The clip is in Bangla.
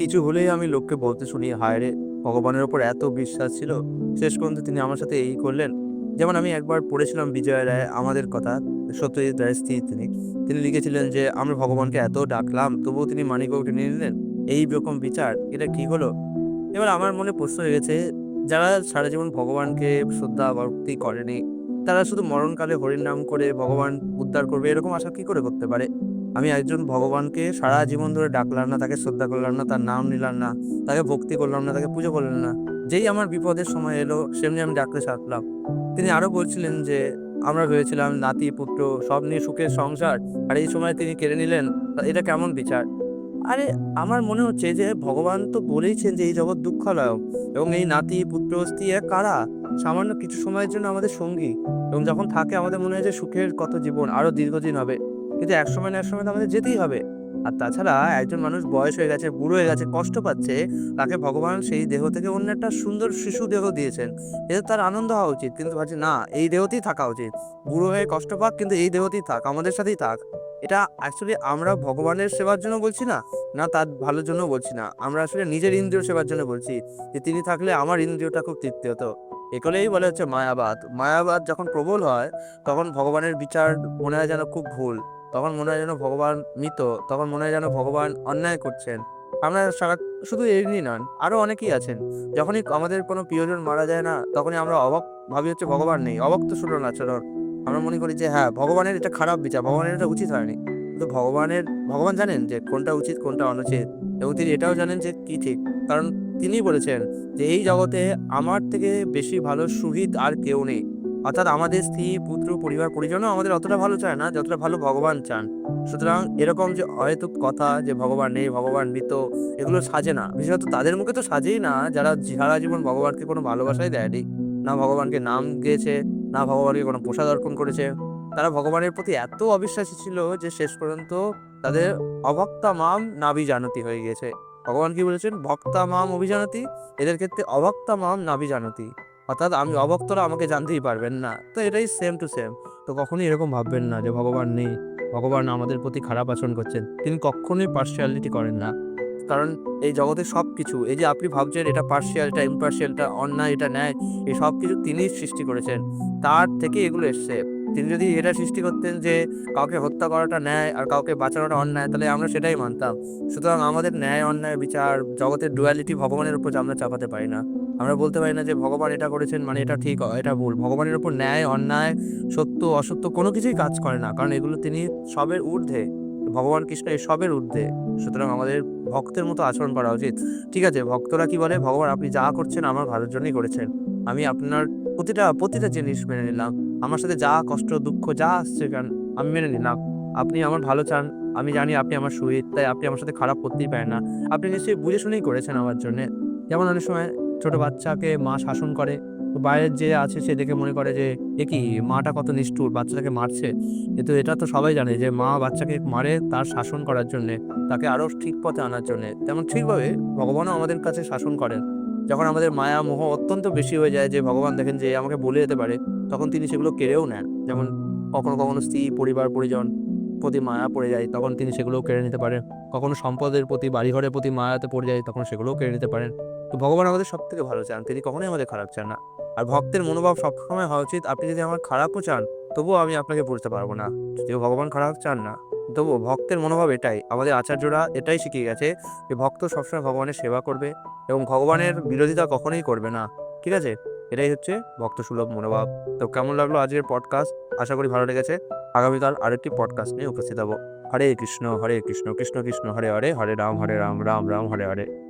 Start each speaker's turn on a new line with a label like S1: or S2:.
S1: কিছু হলেই আমি লোককে বলতে শুনি হায় রে ভগবানের ওপর এত বিশ্বাস ছিল শেষ পর্যন্ত তিনি আমার সাথে এই করলেন যেমন আমি একবার পড়েছিলাম বিজয় রায় আমাদের কথা সত্যজিৎ রায়ের স্ত্রী তিনি তিনি লিখেছিলেন যে আমরা ভগবানকে এত ডাকলাম তবুও তিনি মানিকবাবুকে নিয়ে নিলেন এই রকম বিচার এটা কি হলো এবার আমার মনে প্রশ্ন গেছে যারা সারা জীবন ভগবানকে শ্রদ্ধা ভক্তি করেনি তারা শুধু মরণকালে হরির নাম করে ভগবান উদ্ধার করবে এরকম আশা কি করে করতে পারে আমি একজন ভগবানকে সারা জীবন ধরে ডাকলাম না তাকে শ্রদ্ধা করলাম না তার নাম নিলাম না তাকে ভক্তি করলাম না তাকে পুজো করলাম না যেই আমার বিপদের সময় এলো সেমনি আমি ডাকতে সারলাম তিনি আরও বলছিলেন যে আমরা ভেবেছিলাম নাতি পুত্র সব নিয়ে সুখের সংসার আর এই সময় তিনি কেড়ে নিলেন এটা কেমন বিচার আরে আমার মনে হচ্ছে যে ভগবান তো বলেইছেন যে এই জগৎ দুঃখলয়ক এবং এই নাতি পুত্র স্ত্রী কারা সামান্য কিছু সময়ের জন্য আমাদের সঙ্গী এবং যখন থাকে আমাদের মনে হয় যে সুখের কত জীবন আরও দীর্ঘদিন হবে কিন্তু এক সময় না এক সময় তো আমাদের যেতেই হবে আর তাছাড়া একজন মানুষ বয়স হয়ে গেছে বুড়ো হয়ে গেছে কষ্ট পাচ্ছে তাকে ভগবান সেই দেহ থেকে অন্য একটা সুন্দর শিশু দেহ দিয়েছেন এতে তার আনন্দ হওয়া উচিত কিন্তু ভাবছি না এই দেহতেই থাকা উচিত বুড়ো হয়ে কষ্ট পাক কিন্তু এই দেহতেই থাক আমাদের সাথেই থাক এটা অ্যাকচুয়ালি আমরা ভগবানের সেবার জন্য বলছি না না তার ভালোর জন্য বলছি না আমরা আসলে নিজের ইন্দ্রিয় সেবার জন্য বলছি যে তিনি থাকলে আমার ইন্দ্রিয়টা খুব তৃপ্তি হতো এগুলোই বলে হচ্ছে মায়াবাদ মায়াবাদ যখন প্রবল হয় তখন ভগবানের বিচার মনে হয় যেন খুব ভুল তখন মনে হয় যেন ভগবান মৃত তখন মনে হয় যেন ভগবান অন্যায় করছেন আমরা সারা শুধু এমনি নন আরও অনেকেই আছেন যখনই আমাদের কোনো প্রিয়জন মারা যায় না তখনই আমরা অবাক ভাবি হচ্ছে ভগবান নেই অবক্ত সুলন আচরণ আমরা মনে করি যে হ্যাঁ ভগবানের এটা খারাপ বিচার ভগবানের এটা উচিত হয়নি কিন্তু ভগবানের ভগবান জানেন যে কোনটা উচিত কোনটা অনুচিত এবং তিনি এটাও জানেন যে কী ঠিক কারণ তিনি বলেছেন যে এই জগতে আমার থেকে বেশি ভালো সুহিত আর কেউ নেই অর্থাৎ আমাদের স্ত্রী পুত্র পরিবার পরিজনও আমাদের অতটা ভালো চায় না যতটা ভালো ভগবান চান সুতরাং এরকম যে অহেতুক কথা যে ভগবান নেই ভগবান মৃত এগুলো সাজে না বিশেষত তাদের মুখে তো সাজেই না যারা সারা জীবন ভগবানকে কোনো ভালোবাসাই দেয়নি না ভগবানকে নাম গেয়েছে না ভগবানকে কোনো প্রসাদ অর্পণ করেছে তারা ভগবানের প্রতি এত অবিশ্বাসী ছিল যে শেষ পর্যন্ত তাদের অভক্তা মাম নাবি জানতি হয়ে গেছে ভগবান কি বলেছেন ভক্তা মাম অভিজানতি এদের ক্ষেত্রে অভক্তা মাম নাবি জানতি অর্থাৎ আমি অভক্তরা আমাকে জানতেই পারবেন না তো এটাই সেম টু সেম তো কখনোই এরকম ভাববেন না যে ভগবান নেই ভগবান আমাদের প্রতি খারাপ আচরণ করছেন তিনি কখনোই পার্সিয়ালিটি করেন না কারণ এই জগতে সব কিছু এই যে আপনি ভাবছেন এটা পার্সিয়ালটা ইম্পার্সিয়ালটা অন্যায় এটা ন্যায় এই সব কিছু তিনি সৃষ্টি করেছেন তার থেকে এগুলো এসছে তিনি যদি এটা সৃষ্টি করতেন যে কাউকে হত্যা করাটা ন্যায় আর কাউকে বাঁচানোটা অন্যায় তাহলে আমরা সেটাই মানতাম সুতরাং আমাদের ন্যায় অন্যায় বিচার জগতের ডুয়ালিটি ভগবানের উপর আমরা চাপাতে পারি না আমরা বলতে পারি না যে ভগবান এটা করেছেন মানে এটা ঠিক এটা ভুল ভগবানের উপর ন্যায় অন্যায় সত্য অসত্য কোনো কিছুই কাজ করে না কারণ এগুলো তিনি সবের ঊর্ধ্বে ভগবান কৃষ্ণ এসবের ঊর্ধ্বে সুতরাং আমাদের ভক্তের মতো আচরণ করা উচিত ঠিক আছে ভক্তরা কি বলে ভগবান আপনি যা করছেন আমার ভালোর জন্যই করেছেন আমি আপনার প্রতিটা প্রতিটা জিনিস মেনে নিলাম আমার সাথে যা কষ্ট দুঃখ যা আসছে আমি মেনে নিলাম আপনি আমার ভালো চান আমি জানি আপনি আমার শহীদ তাই আপনি আমার সাথে খারাপ করতেই পারেন না আপনি নিশ্চয়ই বুঝে শুনেই করেছেন আমার জন্যে যেমন অনেক সময় ছোট বাচ্চাকে মা শাসন করে বাইরের যে আছে সে দেখে মনে করে যে এ কি মাটা কত নিষ্ঠুর বাচ্চাটাকে মারছে কিন্তু এটা তো সবাই জানে যে মা বাচ্চাকে মারে তার শাসন করার জন্যে তাকে আরও ঠিক পথে আনার জন্যে তেমন ঠিকভাবে ভগবানও আমাদের কাছে শাসন করেন যখন আমাদের মায়া মোহ অত্যন্ত বেশি হয়ে যায় যে ভগবান দেখেন যে আমাকে বলে যেতে পারে তখন তিনি সেগুলো কেড়েও নেন যেমন কখনো কখনো স্ত্রী পরিবার পরিজন প্রতি মায়া পড়ে যায় তখন তিনি সেগুলোও কেড়ে নিতে পারেন কখনো সম্পদের প্রতি বাড়িঘরের প্রতি মায়াতে পড়ে যায় তখন সেগুলোও কেড়ে নিতে পারেন তো ভগবান আমাদের সব থেকে ভালো চান তিনি কখনোই আমাদের খারাপ চান না আর ভক্তের মনোভাব সবসময় হওয়া উচিত আপনি যদি আমার খারাপও চান তবুও আমি আপনাকে বুঝতে পারবো না যদিও ভগবান খারাপ চান না তবু ভক্তের মনোভাব এটাই আমাদের আচার্যরা এটাই শিখিয়ে গেছে যে ভক্ত সবসময় ভগবানের সেবা করবে এবং ভগবানের বিরোধিতা কখনোই করবে না ঠিক আছে এটাই হচ্ছে ভক্ত সুলভ মনোভাব তো কেমন লাগলো আজকের পডকাস্ট আশা করি ভালো লেগেছে আগামীকাল আরেকটি পডকাস্ট নিয়ে উপস্থিত হবো হরে কৃষ্ণ হরে কৃষ্ণ কৃষ্ণ কৃষ্ণ হরে হরে হরে রাম হরে রাম রাম রাম হরে হরে